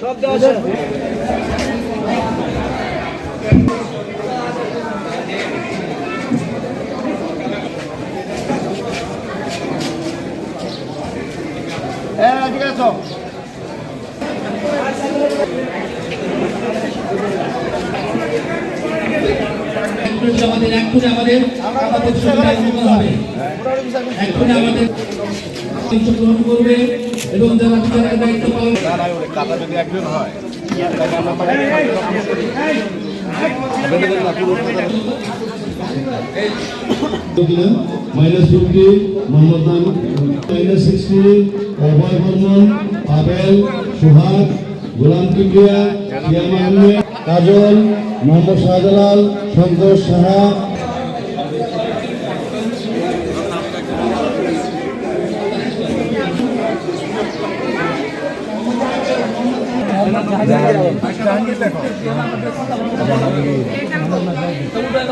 সব দেওয়া আমাদের এক্ষুনি আমাদের এক্ষুনি আমাদের অংশগ্রহণ করবে এবং যারা বিচারের দায়িত্ব পালন কাতা যদি একজন হয় মাইনাস ফিফটি মোহাম্মদ নাম মাইনাস সিক্সটি অভয় বর্মন আবেল সোহাগ গোলাম কিবরিয়া সিয়াম আহমেদ কাজল মোহাম্মদ শাহজালাল সন্তোষ সাহা কথা প্রতিযোগিতা অনুষ্ঠান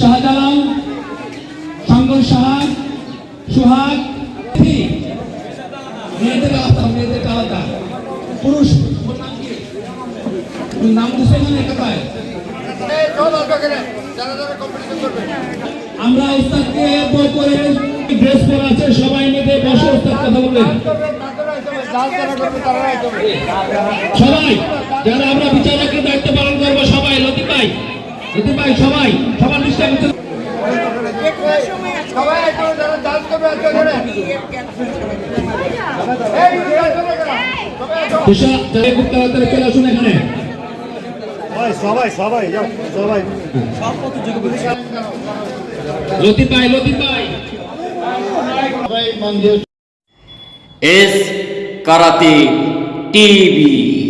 শাহজালাল শঙ্কর সাহা সুহাগ মেয়েদের আলাদা মেয়েদের আলাদা। পুরুষ নাম কি? ওর নাম দিছে আমরা উস্তাদকে করে ড্রেস পরে আছে, সবাই মিলে বসে উস্তাদ কথা বলবেন সবাই, যারা আমরা বিচারকের দায়িত্ব পালন করব, সবাই, লতিফ ভাই। লতিফ ভাই সবাই সবার যারা চলে আসুন এখানে। সবাই সবাই যাও সবাই। লতিফ ভাই লতিফ ভাই। S karate TV.